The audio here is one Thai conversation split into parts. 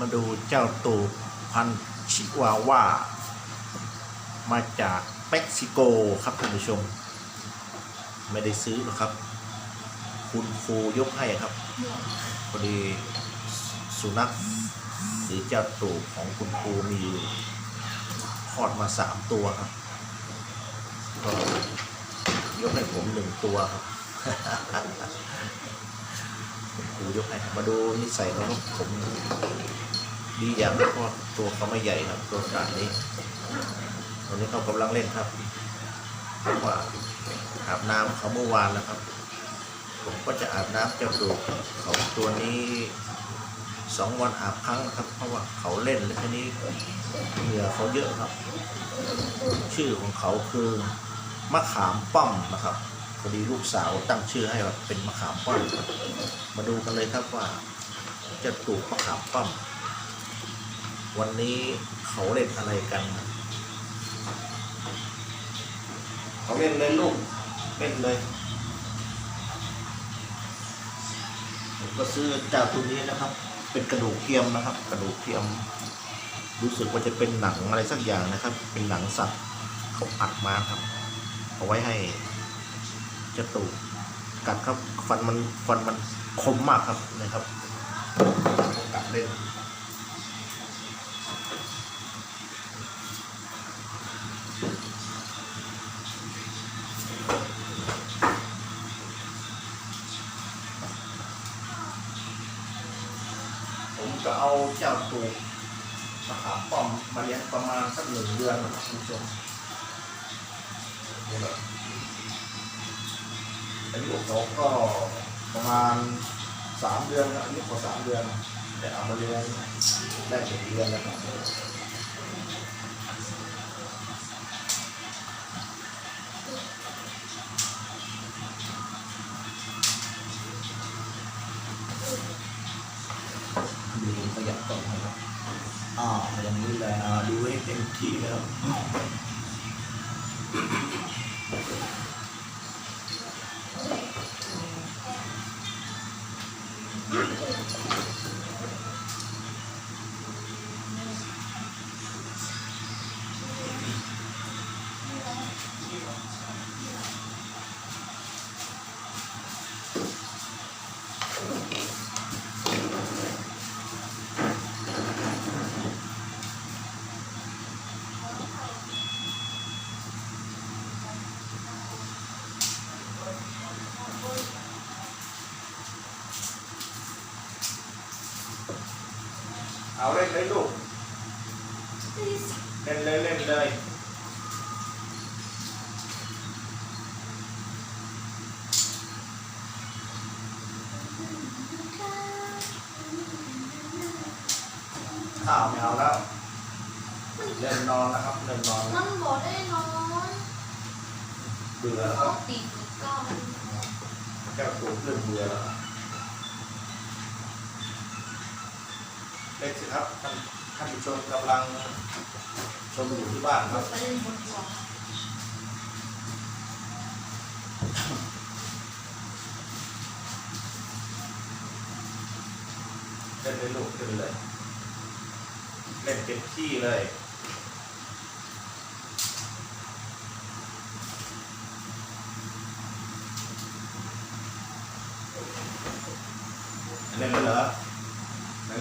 มาดูเจ้าตูบพันชิวาว่า มาจากเม็กซิโกครับท่านผู้ชม ไม่ได้ซื้อหรอกครับ คุณครูยกให้ครับพอดีสุนัขหรือเจ้าตูบของคุณครูมีคลอดมาสามตัวครับก็ยกให้ผมหนึ่งตัวครับคุณครูยกให้มาดูนิสัยเขาครับผม ดีอย่างนะเพราะตัวเขาไม่ใหญ่ครับ ตัวขนาดนี้ตอนนี้เขากำลังเล่นครับเพราะว่าอาบน้ำเขาเมื่อวานแล้วครับ ผมก็จะอาบน้ำเจ้าตูบเขาตัวนี้สองวันอาบครั้งครับ เพราะว่าเขาเล่นแล้วทีนี้เหงื่อเขาเยอะครับ ชื่อของเขาคือมะขามป้อมนะครับพอดีลูกสาวตั้งชื่อให้ว่าเป็นมะขามป้อมมาดูกันเลยครับว่าจะตูบมะขามป้อม วันนี้เขาเล่นอะไรกันครับเขาเล่นเลยลูกเล่นเลยผมก็ซื้อจากตัวนี้นะครับ เป็นกระดูกเทียมนะครับ กระดูกเทียม รู้สึกว่าจะเป็นหนังอะไรสักอย่างนะครับ เป็นหนังสัตว์เขาอัดมาครับ เอาไว้ให้เจะตูดกัดครับฟันมันฟันมันคมมากครับนะครับกัดเล่น ผมก็เอาเจ้าตูดมาขามป้อมมาเลี้ยงประมาณสักหนึ่งเดือนนะครับคุณผู้ชมนี่แหละอายุเขาก็ประมาณสามเดือนครับอายุเขาสามเดือน แต่เอามาเลี้ยงได้หนึ่งเดือนแล้วครับ ดูขยับต่อนะครับอ่าอย่างนี้แหละดูให้เต็มที่แล้ว เอาเล่นเลยลูกเล่นเลยเล่นเลยข้าวไม่เอาแล้ว เล่นนอนแล้วครับ เล่นนอนแล้ว มัน เบื่อแล้วครับติดก้อนแก้วตัวเริ่มเบื่อแล้วครับเล่นสิครับท่านท่านผู้ชมกำลังชมอยู่ที่บ้านครับ เล่นบนหัวเล่นลูกเล่นเลย เล่นเต็มที่เลยเล่นเลยเหรอไม่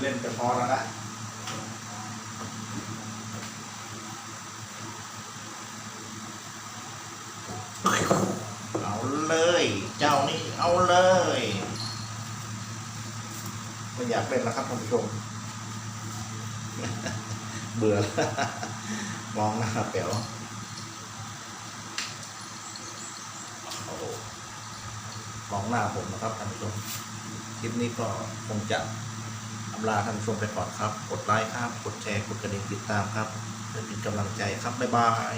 เล่นจะพอแล้วนะเอาเลย เจ้านี่เอาเลยไม่อยากเล่นแล้วครับท่านผู้ชม เบื่อแล้วมองหน้าเป๋วโอ้โหมองหน้าผมนะครับท่านผู้ชมคลิปนี้ก็คงจะ อำลาท่านผู้ชมไปก่อนครับ กดไลค์ครับ กดแชร์ กดกระดิ่งติดตามครับเพื่อเป็นกำลังใจครับ บ๊ายบาย